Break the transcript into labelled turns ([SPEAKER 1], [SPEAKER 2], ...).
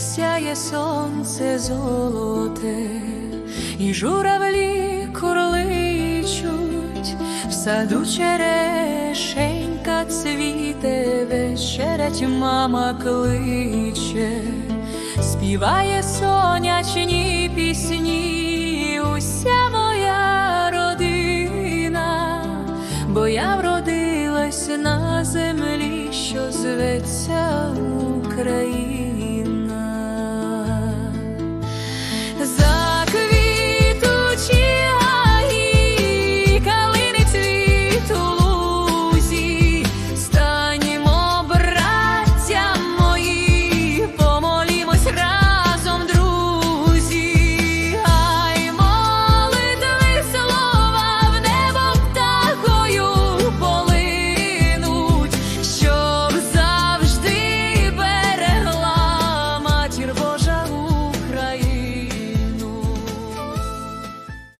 [SPEAKER 1] сяє сонце золоте, і журавлі курличуть, в саду черешенька цвіте, вечерять мама кличе, співає сонячні пісні, уся моя родина, бо я вродилась на землі,